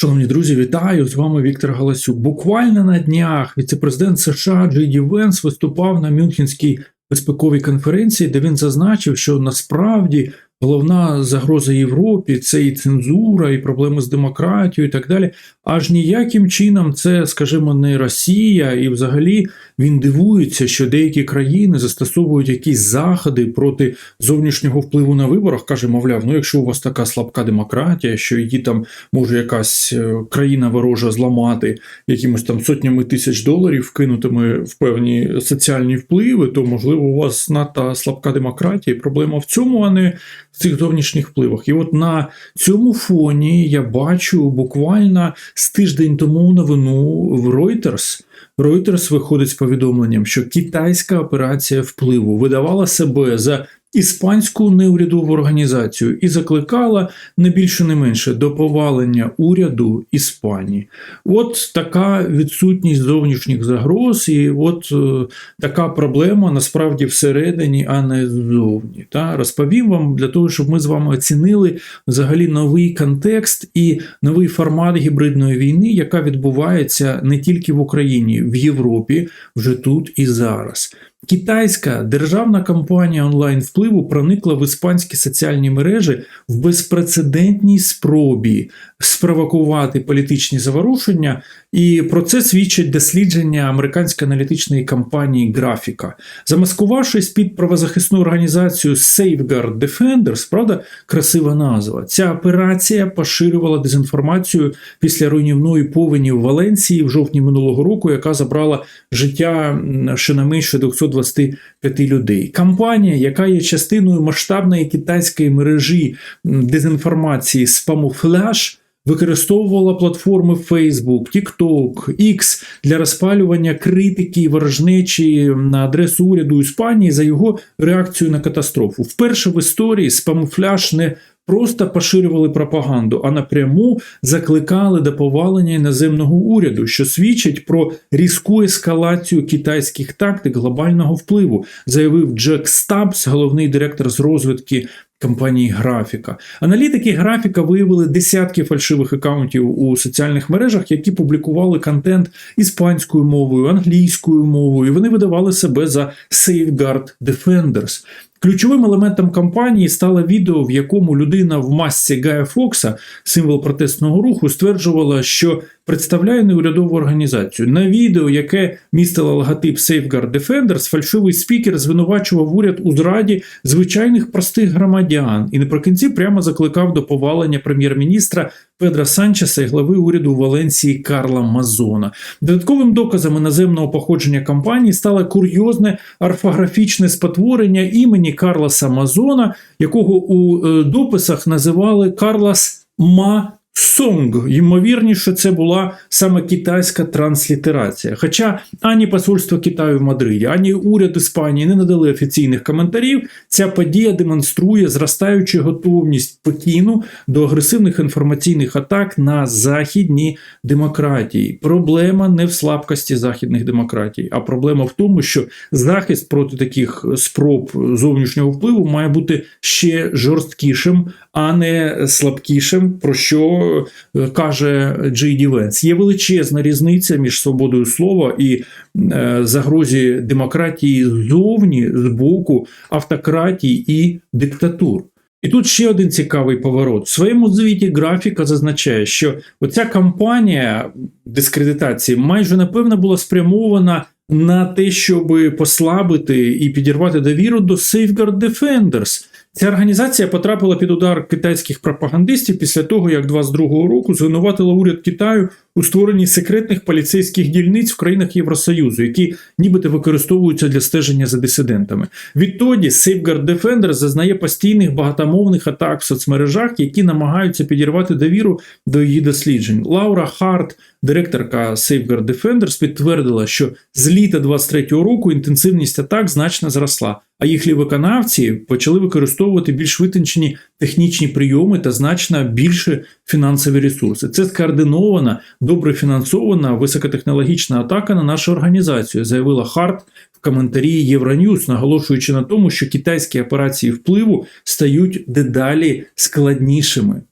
Шановні друзі, вітаю! З вами Віктор Галасюк. Буквально на днях віцепрезидент США Джей Венс виступав на Мюнхенській безпековій конференції, де він зазначив, що насправді головна загроза Європі це і цензура, і проблеми з демократією, і так далі. Аж ніяким чином це, скажімо, не Росія, і взагалі він дивується, що деякі країни застосовують якісь заходи проти зовнішнього впливу на виборах. каже, мовляв, ну якщо у вас така слабка демократія, що її там може якась е, країна ворожа зламати якимось там сотнями тисяч доларів, вкинутими в певні соціальні впливи, то можливо у вас надто слабка демократія. і Проблема в цьому, а не цих зовнішніх впливах. І от на цьому фоні я бачу буквально з тиждень тому новину в Reuters. Reuters виходить з повідомленням, що китайська операція впливу видавала себе за іспанську неурядову організацію і закликала не більше не менше до повалення уряду Іспанії. От така відсутність зовнішніх загроз, і от е, така проблема насправді всередині, а не ззовні. Та розповім вам для того, щоб ми з вами оцінили взагалі новий контекст і новий формат гібридної війни, яка відбувається не тільки в Україні, в Європі, вже тут і зараз. Китайська державна компанія онлайн впливу проникла в іспанські соціальні мережі в безпрецедентній спробі спровокувати політичні заворушення, і про це свідчать дослідження американської аналітичної компанії Графіка, замаскувавшись під правозахисну організацію Safeguard Defenders, правда, красива назва. Ця операція поширювала дезінформацію після руйнівної повені в Валенції в жовтні минулого року, яка забрала життя щонайменше 225 людей. Кампанія, яка є частиною масштабної китайської мережі дезінформації Spamuflash, використовувала платформи Facebook, TikTok, X для розпалювання критики і ворожнечі на адресу уряду Іспанії за його реакцію на катастрофу. Вперше в історії спамуфляж не Просто поширювали пропаганду, а напряму закликали до повалення іноземного уряду, що свідчить про різку ескалацію китайських тактик глобального впливу, заявив Джек Стабс, головний директор з розвитки компанії Графіка. Аналітики графіка виявили десятки фальшивих акаунтів у соціальних мережах, які публікували контент іспанською мовою, англійською мовою. і Вони видавали себе за Safeguard Defenders. Ключовим елементом кампанії стало відео, в якому людина в масці Гая Фокса, символ протестного руху, стверджувала, що представляє неурядову організацію. На відео, яке містило логотип Safeguard Defenders, фальшивий спікер звинувачував уряд у зраді звичайних простих громадян і наприкінці прямо закликав до повалення прем'єр-міністра Педра Санчеса і глави уряду Валенції Карла Мазона. Додатковим доказом іноземного походження кампанії стало курйозне орфографічне спотворення імені Карлоса Мазона, якого у е, дописах називали Карлас Ма. Сонг, ймовірніше, це була саме китайська транслітерація. Хоча ані посольство Китаю в Мадриді, ані уряд Іспанії не надали офіційних коментарів, ця подія демонструє зростаючу готовність Пекіну до агресивних інформаційних атак на західні демократії. Проблема не в слабкості західних демократій, а проблема в тому, що захист проти таких спроб зовнішнього впливу має бути ще жорсткішим, а не слабкішим, про що е, каже Джей Ді Венс. Є величезна різниця між свободою слова і е, загрозі демократії ззовні, з боку автократії і диктатур. І тут ще один цікавий поворот. В своєму звіті графіка зазначає, що оця кампанія дискредитації майже напевно була спрямована на те, щоб послабити і підірвати довіру до Safeguard Defenders. Ця організація потрапила під удар китайських пропагандистів після того, як 22-го року звинуватила уряд Китаю у створенні секретних поліцейських дільниць в країнах Євросоюзу, які нібито використовуються для стеження за дисидентами. Відтоді Safeguard Defender зазнає постійних багатомовних атак в соцмережах, які намагаються підірвати довіру до її досліджень. Лаура Харт, директорка Safeguard Defenders, підтвердила, що з літа 23-го року інтенсивність атак значно зросла. А їхні виконавці почали використовувати більш витончені технічні прийоми та значно більше фінансові ресурси. Це скоординована, добре фінансована високотехнологічна атака на нашу організацію, заявила Харт в коментарі Євроньюз, наголошуючи на тому, що китайські операції впливу стають дедалі складнішими.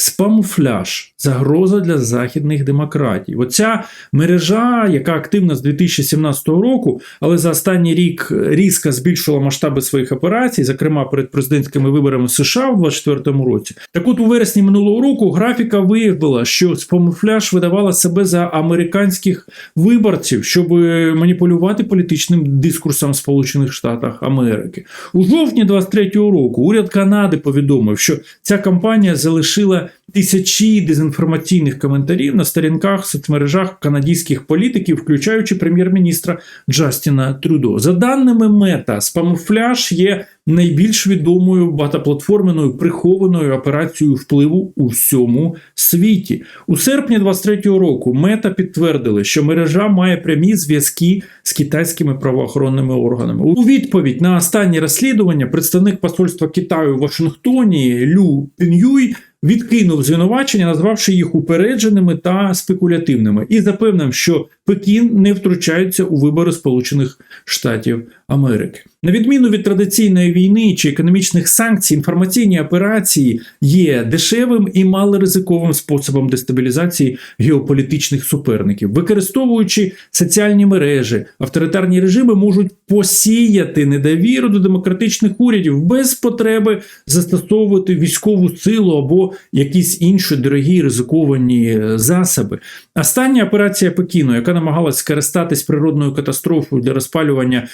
Спамуфляж загроза для західних демократій. Оця мережа, яка активна з 2017 року, але за останній рік різко збільшила масштаби своїх операцій, зокрема перед президентськими виборами США в 2024 році. Так от у вересні минулого року графіка виявила, що спамуфляж видавала себе за американських виборців, щоб маніпулювати політичним дискурсом в Сполучених Штатах Америки. У жовтні 23-го року уряд Канади повідомив, що ця кампанія залишила тисячі дезінформаційних коментарів на сторінках соцмережах канадських політиків, включаючи прем'єр-міністра Джастіна Трюдо. За даними Мета, спамуфляж є найбільш відомою багатоплатформеною прихованою операцією впливу у всьому світі. У серпні 23-го року Мета підтвердили, що мережа має прямі зв'язки з китайськими правоохоронними органами. У відповідь на останнє розслідування представник посольства Китаю в Вашингтоні Лю Пін'юй відкинув звинувачення, назвавши їх упередженими та спекулятивними, і запевнив, що Пекін не втручається у вибори Сполучених Штатів Америки. На відміну від традиційної війни чи економічних санкцій, інформаційні операції є дешевим і малоризиковим способом дестабілізації геополітичних суперників, використовуючи соціальні мережі, авторитарні режими можуть посіяти недовіру до демократичних урядів без потреби застосовувати військову силу або якісь інші дорогі ризиковані е, засоби. Остання операція Пекіну, яка намагалась скористатись природною катастрофою для розпалювання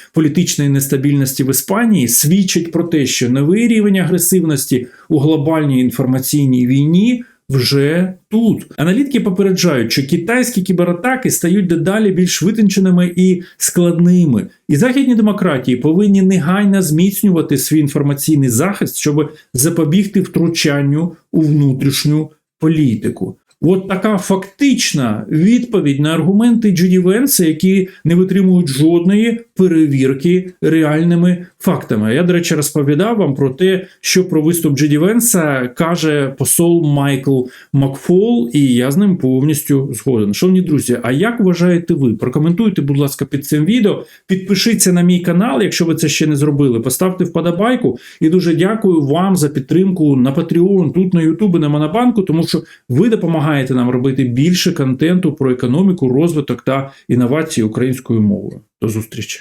політичної нестабільності в Іспанії, свідчить про те, що новий рівень агресивності у глобальній інформаційній війні. Вже тут аналітики попереджають, що китайські кібератаки стають дедалі більш витонченими і складними, і західні демократії повинні негайно зміцнювати свій інформаційний захист, щоб запобігти втручанню у внутрішню політику. От така фактична відповідь на аргументи Джуді Венса, які не витримують жодної перевірки реальними фактами. Я, до речі, розповідав вам про те, що про виступ Джуді Венса каже посол Майкл Макфол, і я з ним повністю згоден. Шановні друзі, а як вважаєте ви? Прокоментуйте, будь ласка, під цим відео. Підпишіться на мій канал, якщо ви це ще не зробили. Поставте вподобайку. І дуже дякую вам за підтримку на Patreon, тут на YouTube, на Монобанку, тому що ви допомагаєте нам робити більше контенту про економіку, розвиток та інновації українською мовою. До зустрічі!